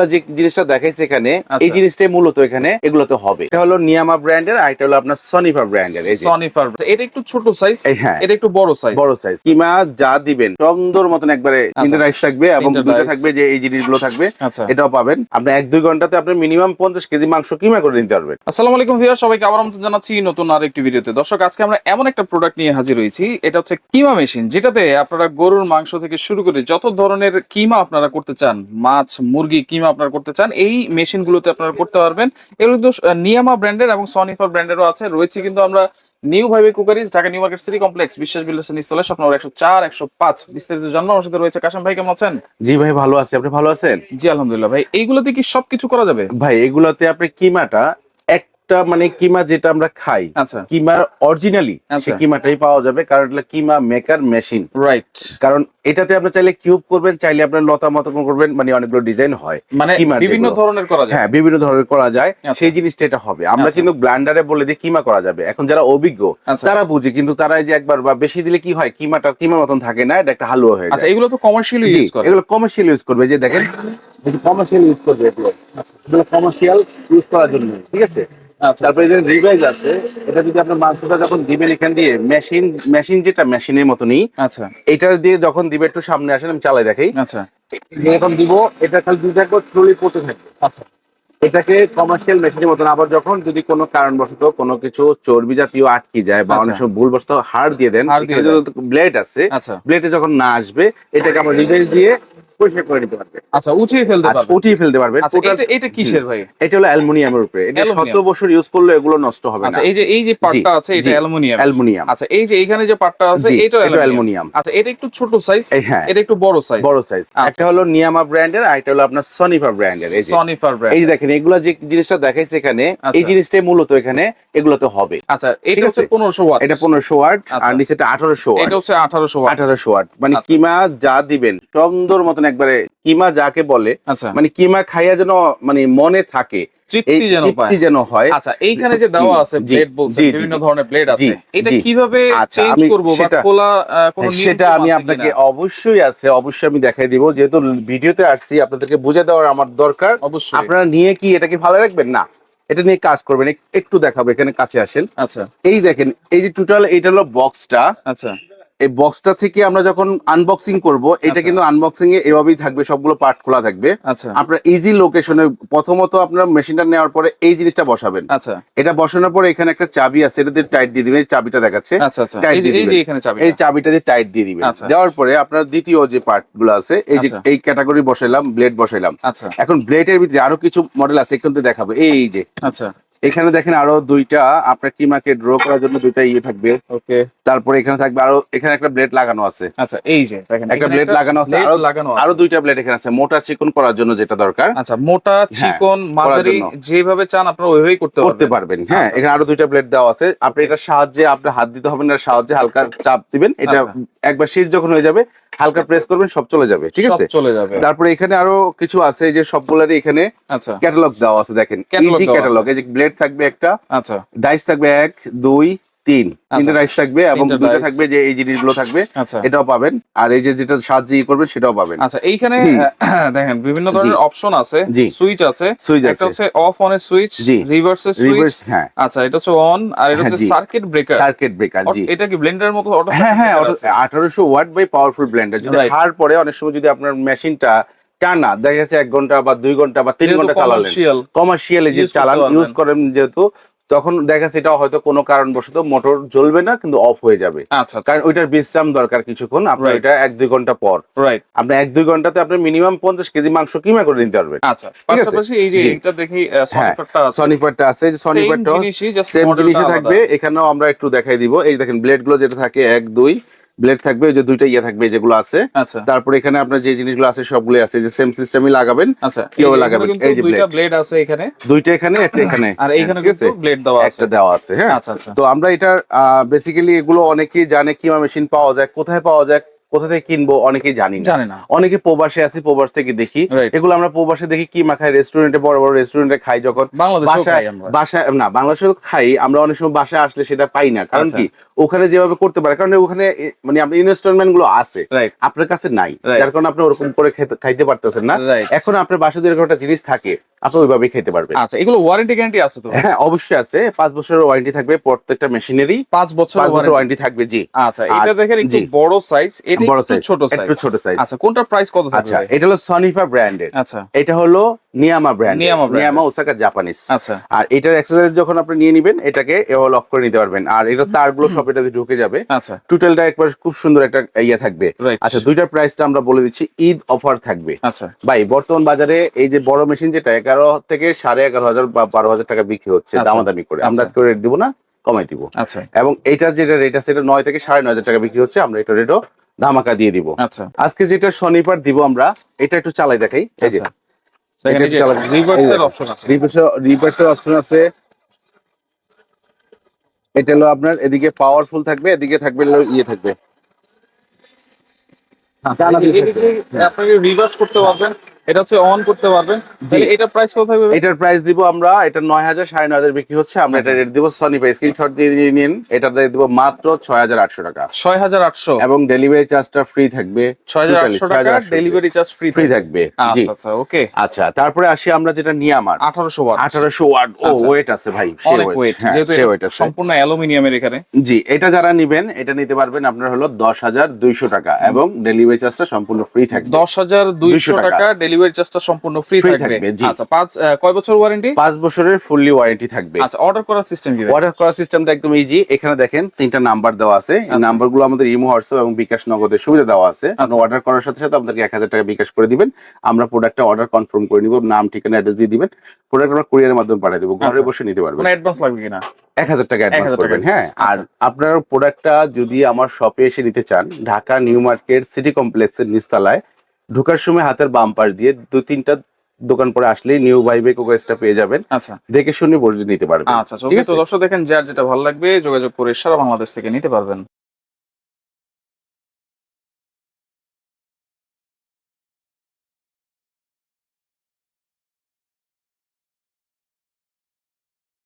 এগুলা যে জিনিসটা দেখাইছে এখানে আচ্ছা। এই জিনিসটাই মূলত এখানে এগুলোতে হবে। এটা হলো নিয়ামা ব্র্যান্ডের আর এটা হলো আপনার সনিফা ব্র্যান্ডের এই সনিফার এটা একটু ছোট সাইজ হ্যাঁ। এটা একটু বড় সাইজ বড় সাইজ কিমা যা দিবেন সুন্দর মতন একবারে তিনটে রাইস থাকবে এবং দুটো থাকবে যে এই জিনিসগুলো থাকবে আচ্ছা। এটাও পাবেন। আপনি এক দুই ঘন্টাতে আপনি মিনিমাম পঞ্চাশ কেজি মাংস কিমা করে নিতে পারবেন। আসসালামু আলাইকুম ভিউয়ার সবাইকে আবার আমন্ত্রণ জানাচ্ছি নতুন আর একটি ভিডিওতে। দর্শক আজকে আমরা এমন একটা প্রোডাক্ট নিয়ে হাজির হয়েছি এটা হচ্ছে কিমা মেশিন যেটাতে আপনারা গরুর মাংস থেকে শুরু করে যত ধরনের কিমা আপনারা করতে চান মাছ মুরগি কিমা আপনারা করতে চান এই মেশিনগুলোতে আপনারা করতে পারবেন। এগুলো কিন্তু নিয়ামা ব্র্যান্ডের এবং সনিফার ব্র্যান্ডেরও আছে। রয়েছে কিন্তু আমরা new vibe cookeries Dhaka new market city complex Biswas builders নিচতলা স্বপ্ন একশো চার একশো পাঁচ। বিস্তারিত জন্ম আমার সাথে রয়েছে কাশাম ভাই কেমন আছেন? জি ভাই ভালো আছে। আপনি ভালো আছেন? জি আলহামদুলিল্লাহ ভাই। এইগুলোতে কি সবকিছু করা যাবে? ভাই এগুলোতে আপনি কিমাটা একটা মানে কিমা যেটা আমরা খাই আচ্ছা। কিমার অরিজিনালি আচ্ছা। সেই কিমাটাই পাওয়া যাবে। কারণ এটা কিমা মেকার মেশিন রাইট কারণ এটাতে আপনি চাইলে কিউব করবেন চাইলে আপনার লতা মত করবেন মানে অনেকগুলো ডিজাইন হয় মানে বিভিন্ন ধরনের করা যায়? হ্যাঁ বিভিন্ন ধরনের করা যায় আচ্ছা। সেই জিনিসটা এটা হবে। আমরা আচ্ছা। কিন্তু ব্লান্ডারে বলে দিই কিমা করা যাবে। এখন যারা অভিজ্ঞ আচ্ছা। তারা বুঝে কিন্তু তারা যে একবার বা বেশি দিলে কি হয় কিমাটা কিমার মতন থাকে না এটা একটা হালুয়া হয়ে আচ্ছা যায়। এগুলো তো কমার্শিয়ালি ইউজ করে। এগুলো কমার্শিয়াল ইউজ করবে যে দেখেন কমার্শিয়াল ইউজ করবে এগুলো। কমার্শিয়াল ইউজ করার জন্য ঠিক আছে? তারপরে যে রিভাইজ আছে এটা যদি আপনার মাংসটা যখন দিবেন এখান দিয়ে মেশিন মেশিন যেটা মেশিনের মতনই আচ্ছা। এটার দিয়ে যখন দিবে একটু সামনে আসেন আমি চালাই দেখাই। আচ্ছা। এরকম দিব এটা খালি দুই থাকবে ট্রলি পড়তে থাকবে। আচ্ছা। এটাকে কমার্শিয়াল মেশিনের মতন আবার যখন যদি কোনো কারণবশত কোনো কিছু চর্বি জাতীয় আটকে যায় বা আচ্ছা। অনেক সময় ভুলবশত হাড় দিয়ে দেন ব্লেড আছে আচ্ছা। ব্লেডে যখন না আসবে এটাকে আমরা রিভেস দিয়ে পরিষ্কার করে নিতে পারবে। আচ্ছা উঠিয়ে ফেলতে আচ্ছা পারবে। উঠিয়ে ফেলতে পারবেন আচ্ছা এটা এটা কিসের ভাই? এটা হলো অ্যালুমিনিয়ামের উপরে। এটা শত বছর ইউজ করলে এগুলো নষ্ট হবে না। আচ্ছা এই যে এই যে পার্টটা আছে এটা অ্যালুমিনিয়াম। অ্যালুমিনিয়াম। আচ্ছা এই যে এখানে যে পার্টটা আছে এটা অ্যালুমিনিয়াম। আচ্ছা এটা একটু ছোট সাইজ হ্যাঁ। এটা একটু বড় সাইজ বড় সাইজ আচ্ছা, একটা হলো নিয়ামা ব্র্যান্ডের আর এটা হলো আপনার সনিফা ব্র্যান্ডের এই যে। ব্র্যান্ড যে দেখেন এগুলা যে জিনিসটা দেখাইছে এখানে আচ্ছা। এই জিনিসটাই মূলত এখানে এগুলোতে হবে। আচ্ছা এটা হচ্ছে আছে? 1500 ওয়াট। এটা পনেরোশো ওয়াট আচ্ছা। আর নিচেটা আঠারোশো ওয়াট। এটা হচ্ছে 1800 ওয়াট। আঠারোশো ওয়াট। মানে আচ্ছা। কিমা যা দিবেন সুন্দর মতন একবারে কিমা যাকে বলে আচ্ছা। মানে কিমা খাইয়া যেন মানে মনে থাকে তৃপ্তি যেন হয়। আচ্ছা এইখানে যে দেওয়া আছে জি, জি, বিভিন্ন ধরনের ব্লেড আছে এটা কীভাবে আচ্ছা, চেঞ্জ আমি করব বা খোলা আহ, সেটা আমি আপনাকে অবশ্যই আছে অবশ্যই আমি দেখাই দিব যেহেতু ভিডিওতে আসছি আপনাদেরকে বুঝে দেওয়ার আমার দরকার। অবশ্যই। আপনারা নিয়ে কি এটাকে ভালো রাখবেন? না এটা নিয়ে কাজ করবেন একটু দেখাবো এখানে কাছে আসেন। আচ্ছা। এই দেখেন এই যে টোটাল এটা হলো বক্সটা আচ্ছা। এই বক্সটা থেকে আমরা যখন আনবক্সিং করব এটা আচ্ছা। কিন্তু আনবক্সিং এ এভাবেই থাকবে সবগুলো পার্ট খোলা থাকবে। আচ্ছা। আপনার ইজি লোকেশনে প্রথমত আপনার মেশিনটা নেওয়ার পরে এই জিনিসটা বসাবেন। আচ্ছা। এটা বসানোর পরে এখানে একটা চাবি আছে এটা দিয়ে টাইট দিয়ে দিবেন এই চাবিটা দেখাচ্ছে। আচ্ছা আচ্ছা। টাইট এই যে দিয়ে দিবেন। এই চাবিটা দিয়ে টাইট দিয়ে দিবেন। আচ্ছা। দেওয়ার পরে আপনার দ্বিতীয় যে পার্টগুলো আছে এই যে আচ্ছা। এই ক্যাটাগরি বসাইলাম ব্লেড বসাইলাম। আচ্ছা। এখন ব্লেডের ভিতরে আরও কিছু মডেল আছে এখান থেকে দেখাবো। এই যে। আচ্ছা। এখানে দেখেন আরও দুইটা আপনার কিমাকে ড্র করার জন্য দুইটা ইয়ে থাকবে। ওকে তারপরে এখানে থাকবে আরও এখানে একটা ব্লেড লাগানো আছে। আচ্ছা এই যে দেখেন একটা blade লাগানো আছে, আরো- লাগানো আছে। আরও দুইটা ব্লেড এখানে আছে মোটা চিকন করার জন্য যেটা দরকার। আচ্ছা মোটা চিকন মাঝারি যেভাবে চান আপনারা ওইভাবেই করতে করতে পারবেন হ্যাঁ আচ্ছা। এখানে আরও দুইটা ব্লেড দেওয়া আছে। আপনি এটার সাহায্যে আপনার হাত দিতে হবে না সাহায্যে হালকা চাপ দিবেন। এটা আচ্ছা। একবার শীষ যখন হয়ে যাবে হালকা প্রেস করবেন সব চলে যাবে ঠিক আছে? চলে যাবে। তারপরে এখানে আরও কিছু আছে যে সবগুলারই এখানে আচ্ছা। ক্যাটালগ দেওয়া আছে দেখেন। ইজি ক্যাটালগ এই যে ব্লেড থাকবে একটা আচ্ছা। ডাইস থাকবে এক দুই তিন। তিনটা ডাইস থাকবে এবং তিনটা থাকবে যে এই জিনিসগুলো থাকবে আচ্ছা। এটাও পাবেন। আর এই যে যেটা সাহায্যে ই করবেন সেটাও পাবেন। আচ্ছা এইখানে দেখেন বিভিন্ন ধরনের অপশন আছে। সুইচ আছে। সুইচ আছে। হচ্ছে অফ অন এর সুইচ রিভার্স এর সুইচ হ্যাঁ। আচ্ছা এটা হচ্ছে অন আর এটা হ্যাঁ, হচ্ছে। সার্কিট ব্রেকার সার্কিট ব্রেকার জি। এটা কি ব্লেন্ডারের মতো অটো হ্যাঁ হ্যাঁ আঠারোশো ওয়াট বাই পাওয়ারফুল ব্লেন্ডার যদি হার পরে অনেক সময় যদি আপনার মেশিনটা টানা দেখা যাচ্ছে এক ঘণ্টা বা দুই ঘণ্টা বা তিন ঘণ্টা চালালেন। কমার্শিয়াল যে চালান ইউজ করেন যেহেতু তখন দেখা যাচ্ছে এটা হয়তো কোনো কারণবশত মোটর জ্বলবে না কিন্তু অফ হয়ে যাবে। আচ্ছা আচ্ছা। কারণ ওইটার বিশ্রাম দরকার কিছুক্ষণ আপনার. এটা এক দুই ঘণ্টা পর। রাইট আপনি এক দুই ঘন্টাতে আপনি মিনিমাম পঞ্চাশ কেজি মাংস কিমা করে নিতে পারবেন। আচ্ছা পাশাপাশি এই যে এটা দেখি হ্যাঁ সনিফারটা আছে। সনিপারটা আছে যে সেম সনিপারটা জিনিসই জিনিসে থাকবে। এখানেও আমরা একটু দেখাই দিব। এই দেখেন ব্লেডগুলো যেটা থাকে এক দুই ব্লেড থাকবে ওই যে দুইটা ইয়ে থাকবে যেগুলো আছে। আচ্ছা। তারপরে এখানে আপনার যে জিনিসগুলো আছে সবগুলো আছে যে সেম সিস্টেমই লাগাবেন। আচ্ছা কীভাবে লাগাবেন? এই যে দুইটা ব্লেড আছে এখানে। দুইটা এখানে একটা এখানে। আর এইখানে? কিন্তু ব্লেড দেওয়া আছে। একটা দেওয়া আছে হ্যাঁ। আচ্ছা আচ্ছা। তো আমরা এটা বেসিক্যালি এগুলো অনেকেই জানে কিমা মেশিন পাওয়া যায় কোথায় পাওয়া যায় কোথা থেকে কিনবো অনেকেই জানি না। অনেকে প্রবাসে আছি প্রবাস থেকে দেখি। এগুলো আমরা প্রবাসে দেখি কি মাখায় রেস্টুরেন্টে বড় বড় রেস্টুরেন্টে খাই যখন বাসায় বাসায় না বাংলাদেশে খাই আমরা অনেক সময় বাসায় আসলে সেটা পাই না। কারণ আচ্ছা। কি? ওখানে যেভাবে করতে পারে কারণ ওখানে মানে আপনার ইনস্টলমেন্টগুলো আছে। আপনার কাছে নাই। যার কারণে আপনি ওরকম করে খাইতে পারতেছেন না। এখন আপনার বাসায় এরকম একটা জিনিস থাকে আপনি ওইভাবেই খেতে পারবেন। আচ্ছা এগুলো ওয়ারেন্টি গ্যারান্টি আছে তো? হ্যাঁ অবশ্যই আছে। পাঁচ বছরের ওয়ারেন্টি থাকবে প্রত্যেকটা মেশিনেরই। পাঁচ বছর ওয়ারেন্টি থাকবে জি। আচ্ছা এটা দেখেন একটু বড় সাইজ এটা বড় সাইজ ছোট সাইজ একটু ছোট সাইজ আচ্ছা কোনটার প্রাইস কত থাকবে? আচ্ছা এটা হলো সনিফা ব্র্যান্ডের আচ্ছা। এটা হলো নিয়ামা ব্র্যান্ড নিয়ামা ওসাকা জাপানিজ আচ্ছা। আর এটার অ্যাক্সেসরিজ যখন আপনি নিয়ে নেবেন এটাকে এও লক করে নিতে পারবেন। আর এটা তারগুলো সব এটাতে ঢুকে যাবে। আচ্ছা। টোটালটা একবার খুব সুন্দর একটা ইয়ে থাকবে। আচ্ছা দুইটার প্রাইসটা আমরা বলে দিচ্ছি ঈদ অফার থাকবে। আচ্ছা। ভাই বর্তমান বাজারে এই যে বড় মেশিন যেটা এগারো থেকে সাড়ে এগারো হাজার বা বারো হাজার টাকা বিক্রি হচ্ছে আচ্ছা। দামাদামি করে। আমরা আচ্ছা। আজকে রেট দিব না কমাই দিব। আচ্ছা। এবং এটা যেটা রেট আছে এটা নয় থেকে সাড়ে নয় হাজার টাকা বিক্রি হচ্ছে আমরা এটা রেটও ধামাকা দিয়ে দিব। আচ্ছা। আজকে যেটা শনিবার দিব আমরা এটা একটু চালাই দেখাই। এই যে। আচ্ছা। রিভার্সের অপশন আছে। রিভার্সের অপশন আছে। এটা হলো আপনার এদিকে পাওয়ারফুল থাকবে এদিকে থাকবে ইয়ে থাকবে। জানা আপনাকে রিভার্স করতে পারবেন এটা হচ্ছে অন করতে পারবেন। এটা প্রাইস কত থাকবে এটার প্রাইস দিব আমরা এটা নয় হাজার সাড়ে নয় হাজার বিক্রি হচ্ছে। আমরা এটা আচ্ছা। রেট দিব সনি পাই স্ক্রিনশট দিয়ে নিন। এটা দিব মাত্র ছয় হাজার আটশো টাকা। ছয় হাজার আটশো। এবং ডেলিভারি চার্জটা ফ্রি থাকবে ছয় হাজার totally আটশো টাকা ডেলিভারি চার্জ ফ্রি ফ্রি থাকবে। জি। আচ্ছা আচ্ছা ওকে আচ্ছা তারপরে আসি আমরা যেটা নিয়ে আমার। আঠারোশো ওয়াট আঠারোশো ওয়াট ও আচ্ছা। ওয়েট আছে ভাই সে ওয়েট হ্যাঁ, যেহেতু এটা weight আছে। সম্পূর্ণ অ্যালুমিনিয়ামের এখানে। জি এটা যারা নিবেন এটা নিতে পারবেন আপনার হলো দশ হাজার দুইশো টাকা। এবং ডেলিভারি চার্জটা সম্পূর্ণ ফ্রি থাকবে। দশ হাজার দুইশো টাকা। ডেলিভারি চার্জটা সম্পূর্ণ ফ্রি থাকবে। থাকবে, আচ্ছা পাঁচ কয় বছর ওয়ারেন্টি পাঁচ বছরের ফুললি ওয়ারেন্টি থাকবে। আচ্ছা অর্ডার করার সিস্টেম কি অর্ডার করার সিস্টেমটা একদম ইজি এখানে দেখেন তিনটা নাম্বার দেওয়া আছে। এই আচ্ছা। নাম্বারগুলো আমাদের ইমো হোয়াটসঅ্যাপ এবং বিকাশ নগদের সুবিধা দেওয়া আছে। আপনি আচ্ছা। অর্ডার করার সাথে সাথে আপনাকে এক হাজার টাকা বিকাশ করে দিবেন। আমরা প্রোডাক্টটা অর্ডার কনফার্ম করে নিব নাম ঠিকানা অ্যাড্রেস দিয়ে দিবেন। প্রোডাক্ট আমরা কুরিয়ারের মাধ্যমে পাঠিয়ে দেবো। ঘরে আচ্ছা। বসে নিতে পারবেন। অ্যাডভান্স লাগবে কিনা? এক হাজার টাকা অ্যাডভান্স করবেন হ্যাঁ। আর আপনার প্রোডাক্টটা যদি আমার শপে এসে নিতে চান ঢাকা নিউ মার্কেট সিটি কমপ্লেক্সের নিচতলায় ঢোকার সময় হাতের বাম পাশ দিয়ে দু তিনটা দোকান পরে আসলে নিউ ভাইবে কোকোয়েসটা পেয়ে যাবেন। আচ্ছা। দেখে শুনে বসে নিতে পারবেন। আচ্ছা ঠিক আছে? দর্শক দেখেন যার যেটা ভালো লাগবে যোগাযোগ করে সারা বাংলাদেশ থেকে নিতে পারবেন।